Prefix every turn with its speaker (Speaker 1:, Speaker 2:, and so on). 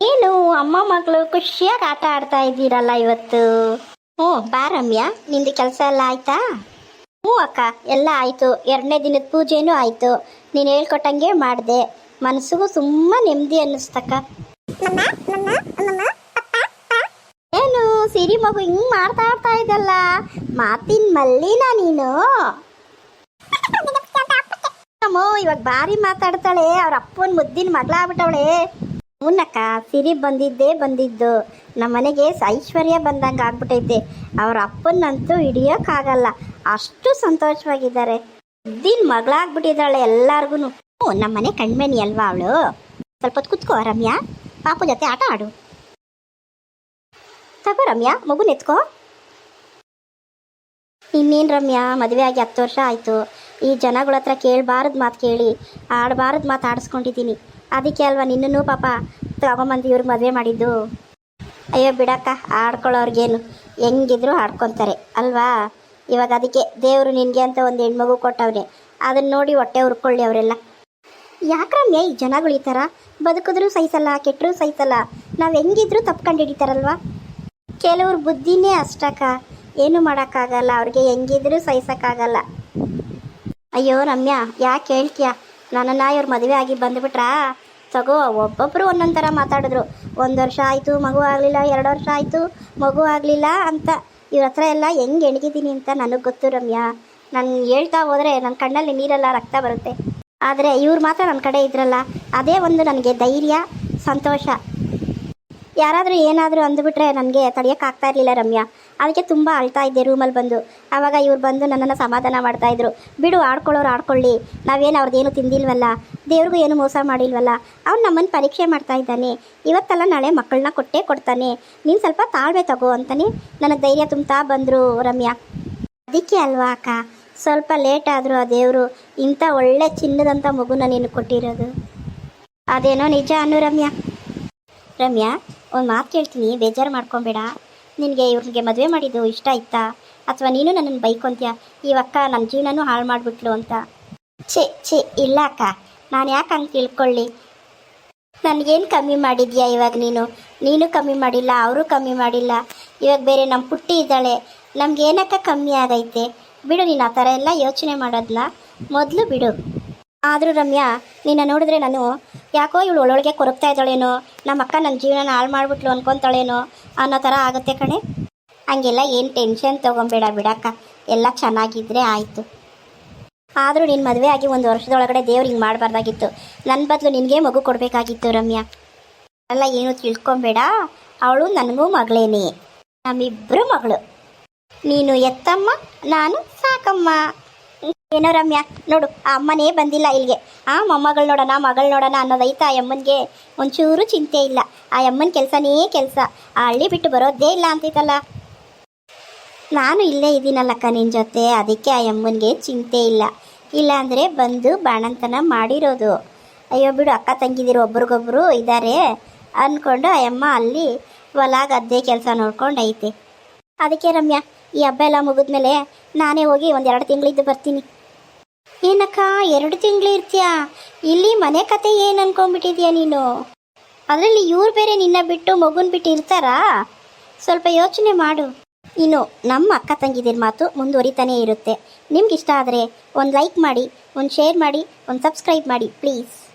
Speaker 1: ಏನು ಅಮ್ಮ ಮಗಳು ಖುಷಿಯಾಗಿ ಆಟ ಆಡ್ತಾ ಇದ್ದೀರಲ್ಲ ಇವತ್ತು? ಹ್ಞೂ ಬಾ ರಮ್ಯಾ ನಿಂದು ಕೆಲಸ ಎಲ್ಲ ಆಯ್ತಾ? ಹ್ಞೂ ಅಕ್ಕ ಎಲ್ಲ ಆಯಿತು. ಎರಡನೇ ದಿನದ ಪೂಜೆನೂ ಆಯಿತು. ನೀನು ಹೇಳ್ಕೊಟ್ಟಂಗೆ ಮಾಡಿದೆ. ಮನಸ್ಸಿಗೂ ತುಂಬ ನೆಮ್ಮದಿ ಅನ್ನಿಸ್ತಕ್ಕ. ಏನು ಸಿರಿ ಮಗು ಹಿಂಗ್ ಮಾತಾಡ್ತಾ ಇದ್ದಲ್ಲ ಮಾತಿನ ಮಲ್ಲಿನ ನೀನು? ಅಮ್ಮೋ ಇವಾಗ ಬಾರಿ ಮಾತಾಡ್ತಾಳೆ. ಅವ್ರ ಅಪ್ಪನ ಮುದ್ದಿನ ಮಗಳಾಗ್ಬಿಟ್ಟವಳೆ. ಹ್ಞೂನಕ್ಕ ಸಿರಿ ಬಂದಿದ್ದೇ ಬಂದಿದ್ದು. ನಮ್ಮ ಮನೆಗೆ ಐಶ್ವರ್ಯ ಬಂದಂಗೆ ಆಗ್ಬಿಟ್ಟೈತೆ ಅವ್ರ ಅಪ್ಪನಂತೂ ಹಿಡಿಯೋಕ್ಕಾಗಲ್ಲ ಅಷ್ಟು ಸಂತೋಷವಾಗಿದ್ದಾರೆ. ದಿನ ಮಗಳಾಗ್ಬಿಟ್ಟಿದ್ದಾಳೆ ಎಲ್ಲಾರ್ಗು ಹ್ಞೂ ನಮ್ಮ ಮನೆ ಕಣ್ಮಣಿ ಅಲ್ವಾ ಅವಳು? ಸ್ವಲ್ಪ ಹೊತ್ತು ಕುತ್ಕೋ, ರಮ್ಯಾ. ಪಾಪು ಜೊತೆ ಆಟ ಆಡು. ತಗೋ, ರಮ್ಯಾ ಮಗುನ ಎತ್ಕೋ ಇನ್ನೇನು ರಮ್ಯಾ, ಮದುವೆ ಆಗಿ ಹತ್ತು ವರ್ಷ ಆಯಿತು. ಈ ಜನಗಳ ಹತ್ರ ಕೇಳಬಾರ್ದು ಮಾತು ಕೇಳಿ. ಆಡಬಾರ್ದು ಮಾತು ಆಡಿಸ್ಕೊಂಡಿದ್ದೀನಿ. ಅದಕ್ಕೆ ಅಲ್ವಾ ನಿನ್ನೂ ಪಾಪ ತಗೊಂಬಂದು ಇವ್ರಿಗೆ ಮದುವೆ ಮಾಡಿದ್ದು? ಅಯ್ಯೋ ಬಿಡಕ್ಕ, ಆಡ್ಕೊಳ್ಳೋರ್ಗೇನು. ಹೆಂಗಿದ್ರು ಆಡ್ಕೊತಾರೆ, ಅಲ್ವಾ? ಇವಾಗ ಅದಕ್ಕೆ ದೇವರು ನಿನಗೆ ಅಂತ ಒಂದು ಹೆಣ್ಮಗು ಕೊಟ್ಟವ್ರೆ ಅದನ್ನ ನೋಡಿ ಹೊಟ್ಟೆ ಹುರ್ಕೊಳ್ಳಿ ಅವರೆಲ್ಲ. ಯಾಕ್ರಮ್ಯ ಈ ಜನಗಳು ಈ ಥರ? ಬದುಕಿದ್ರು ಸಹಿಸಲ್ಲ, ಕೆಟ್ಟರು ಸಹಿಸಲ್ಲ. ನಾವು ಹೆಂಗಿದ್ರು ತಪ್ಕೊಂಡು ಹಿಡಿತಾರಲ್ವಾ? ಕೆಲವ್ರ ಬುದ್ಧಿನೇ ಅಷ್ಟಕ್ಕ. ಏನು ಮಾಡೋಕ್ಕಾಗಲ್ಲ, ಅವ್ರಿಗೆ ಹೆಂಗಿದ್ರು ಸಹಿಸೋಕ್ಕಾಗಲ್ಲ. ಅಯ್ಯೋ ರಮ್ಯಾ, ಯಾಕೆ ಹೇಳ್ತೀಯ? ನನ್ನನ್ನ ಇವ್ರ ಮದುವೆ ಆಗಿ ಬಂದುಬಿಟ್ರಾ? ತಗೋ ಒಬ್ಬೊಬ್ಬರು ಒಂದೊಂದು ಥರ ಮಾತಾಡಿದ್ರು. ಒಂದು ವರ್ಷ ಆಯಿತು, ಮಗು ಆಗಲಿಲ್ಲ, ಎರಡು ವರ್ಷ ಆಯಿತು, ಮಗು ಆಗಲಿಲ್ಲ ಅಂತ. ಇವ್ರ ಹತ್ರ ಎಲ್ಲ ಹೆಂಗೆ ಎಣಗಿದ್ದೀನಿ ಅಂತ ನನಗೆ ಗೊತ್ತು ರಮ್ಯಾ. ನಾನು ಹೇಳ್ತಾ ಹೋದರೆ ನನ್ನ ಕಣ್ಣಲ್ಲಿ ನೀರೆಲ್ಲ ರಕ್ತ ಬರುತ್ತೆ. ಆದರೆ ಇವ್ರು ಮಾತ್ರ ನನ್ನ ಕಡೆ ಇದ್ರಲ್ಲ. ಅದೇ ಒಂದು ನನಗೆ ಧೈರ್ಯ, ಸಂತೋಷ. ಯಾರಾದರೂ ಏನಾದರೂ ಅಂದುಬಿಟ್ರೆ ನನಗೆ ತಡೆಯೋಕ್ಕಾಗ್ತಾ ಇರಲಿಲ್ಲ ರಮ್ಯಾ. ಅದಕ್ಕೆ ತುಂಬ ಅಳ್ತಾ ಇದ್ದೆ ರೂಮಲ್ಲಿ ಬಂದು. ಆವಾಗ ಇವ್ರು ಬಂದು ನನ್ನನ್ನು ಸಮಾಧಾನ ಮಾಡ್ತಾಯಿದ್ರು ಬಿಡು, ಆಡ್ಕೊಳ್ಳೋರು ಆಡ್ಕೊಳ್ಳಿ. ನಾವೇನು ಅವ್ರದ್ದೇನು ತಿಂದಿಲ್ವಲ್ಲ? ದೇವ್ರಿಗೂ ಏನು ಮೋಸ ಮಾಡಿಲ್ವಲ್ಲ? ಅವ್ನು ನಮ್ಮನ್ನು ಪರೀಕ್ಷೆ ಮಾಡ್ತಾ ಇದ್ದಾನೆ. ಇವತ್ತಲ್ಲ ನಾಳೆ ಮಕ್ಕಳನ್ನ ಕೊಟ್ಟೇ ಕೊಡ್ತಾನೆ. ನೀನು ಸ್ವಲ್ಪ ತಾಳ್ಮೆ ತಗೋ ಅಂತಾನೆ ನನಗೆ ಧೈರ್ಯ ತುಂಬ್ತಾ ಬಂದರು ರಮ್ಯಾ. ಅದಕ್ಕೆ ಅಲ್ವಾ ಅಕ್ಕ? ಸ್ವಲ್ಪ ಲೇಟ್ ಆದರೂ ಆ ದೇವರು ಇಂಥ ಒಳ್ಳೆ ಚಿನ್ನದಂಥ ಮಗುನ ನೀನು ಕೊಟ್ಟಿರೋದು. ಅದೇನೋ ನಿಜ ಅನ್ನು ರಮ್ಯಾ. ರಮ್ಯಾ ಒಂದು ಮಾತು ಕೇಳ್ತೀನಿ, ಬೇಜಾರು ಮಾಡ್ಕೊಬೇಡ. ನಿನಗೆ ಇವ್ರಿಗೆ ಮದುವೆ ಮಾಡಿದ್ದು ಇಷ್ಟ ಆಯ್ತಾ? ಅಥವಾ ನೀನು ನನ್ನನ್ನು ಬೈಕೊಂತೀಯ? ಈ ಅಕ್ಕ ನನ್ನ ಜೀವನನೂ ಹಾಳು ಮಾಡಿಬಿಟ್ಲು ಅಂತ. ಛೇ ಛೇ, ಇಲ್ಲ ಅಕ್ಕ. ನಾನು ಯಾಕೆ ಹಂಗೆ ತಿಳ್ಕೊಳ್ಳಿ? ನನಗೇನು ಕಮ್ಮಿ ಮಾಡಿದ್ಯಾ ಇವಾಗ ನೀನು? ನೀನು ಕಮ್ಮಿ ಮಾಡಿಲ್ಲ, ಅವರು ಕಮ್ಮಿ ಮಾಡಿಲ್ಲ. ಇವಾಗ ಬೇರೆ ನಮ್ಮ ಪುಟ್ಟಿ ಇದ್ದಾಳೆ. ನಮ್ಗೇನಕ್ಕ ಕಮ್ಮಿ ಆಗೈತೆ? ಬಿಡು ನೀನು ಆ ಥರ ಎಲ್ಲ ಯೋಚನೆ ಮಾಡೋದನ್ನ ಮೊದಲು ಬಿಡು. ಆದರೂ ರಮ್ಯಾ, ನಿನ್ನ ನೋಡಿದ್ರೆ ನಾನು, ಯಾಕೋ ಇವಳು ಒಳೊಳಗೆ ಕೊರಗ್ತಾ ಇದ್ದಾಳೇನೋ, ನಮ್ಮ ಅಕ್ಕ ನನ್ನ ಜೀವನ ಹಾಳು ಮಾಡಿಬಿಟ್ಲು ಅನ್ಕೊತಾಳೇನೋ ಅನ್ನೋ ಥರ ಆಗುತ್ತೆ ಕಣೆ. ಹಂಗೆಲ್ಲ ಏನು ಟೆನ್ಷನ್ ತೊಗೊಂಬೇಡ ಬಿಡಕ್ಕ, ಎಲ್ಲ ಚೆನ್ನಾಗಿದ್ದರೆ ಆಯಿತು. ಆದರೂ ನಿನ್ನ ಮದುವೆ ಆಗಿ ಒಂದು ವರ್ಷದೊಳಗಡೆ ದೇವ್ರು ಹಿಂಗೆ ಮಾಡಬಾರ್ದಾಗಿತ್ತು. ನನ್ನ ಬದಲು ನಿನಗೆ ಮಗು ಕೊಡಬೇಕಾಗಿತ್ತು ರಮ್ಯಾ. ಅಲ್ಲ, ಏನು ತಿಳ್ಕೊಬೇಡ. ಅವಳು ನನಗೂ ಮಗಳೇನೇ. ನಮ್ಮಿಬ್ಬರು ಮಗಳು. ನೀನು ಎತ್ತಮ್ಮ, ನಾನು ಸಾಕಮ್ಮ. ಏನೋ ರಮ್ಯಾ, ನೋಡು, ಆ ಅಮ್ಮನೇ ಬಂದಿಲ್ಲ ಇಲ್ಲಿಗೆ. ಆ ಮೊಮ್ಮಗಳು ನೋಡೋಣ, ಮಗಳು ನೋಡೋಣ ಅನ್ನೋದೈತ ಆ ಅಮ್ಮನಿಗೆ ಒಂಚೂರು ಚಿಂತೆ ಇಲ್ಲ. ಆ ಅಮ್ಮನ ಕೆಲಸನೇ ಕೆಲಸ. ಆ ಹಳ್ಳಿ ಬಿಟ್ಟು ಬರೋದೇ ಇಲ್ಲ ಅಂತೈತಲ್ಲ ನಾನು ಇಲ್ಲೇ ಇದ್ದೀನಲ್ಲಕ್ಕ ನಿನ್ನ ಜೊತೆ, ಅದಕ್ಕೆ ಆ ಅಮ್ಮನಿಗೆ ಚಿಂತೆ ಇಲ್ಲ. ಇಲ್ಲಾಂದರೆ ಬಂದು ಬಾಣಂತನ ಮಾಡಿರೋದು. ಅಯ್ಯೋ ಬಿಡು, ಅಕ್ಕ ತಂಗಿದಿರು ಒಬ್ರಿಗೊಬ್ರು ಇದ್ದಾರೆ ಅಂದ್ಕೊಂಡು ಆ ಅಮ್ಮ ಅಲ್ಲಿ ಹೊಲ ಗದ್ದೆ ಕೆಲಸ ನೋಡ್ಕೊಂಡು ಐತೆ ಅದಕ್ಕೆ ರಮ್ಯಾ, ಈ ಹಬ್ಬ ಎಲ್ಲ ಮುಗಿದ್ಮೇಲೆ ನಾನೇ ಹೋಗಿ ಒಂದೆರಡು ತಿಂಗಳಿದ್ದು ಬರ್ತೀನಿ. ಏನಕ್ಕ, ಎರಡು ತಿಂಗಳು ಇರ್ತೀಯಾ? ಇಲ್ಲಿ ಮನೆ ಕತೆ ಏನು ಅನ್ಕೊಂಡ್ಬಿಟ್ಟಿದ್ಯಾ ನೀನು? ಅದರಲ್ಲಿ ಇವ್ರು ಬೇರೆ ನಿನ್ನ ಬಿಟ್ಟು ಮಗುನ ಬಿಟ್ಟು ಇರ್ತಾರಾ? ಸ್ವಲ್ಪ ಯೋಚನೆ ಮಾಡು. ಇನ್ನು ನಮ್ಮ ಅಕ್ಕ ತಂಗಿದಿರ ಮಾತು ಮುಂದುವರಿತಾನೇ ಇರುತ್ತೆ. ನಿಮ್ಗೆ ಇಷ್ಟ ಆದರೆ ಒಂದು ಲೈಕ್ ಮಾಡಿ, ಒಂದು ಶೇರ್ ಮಾಡಿ, ಒಂದು ಸಬ್ಸ್ಕ್ರೈಬ್ ಮಾಡಿ ಪ್ಲೀಸ್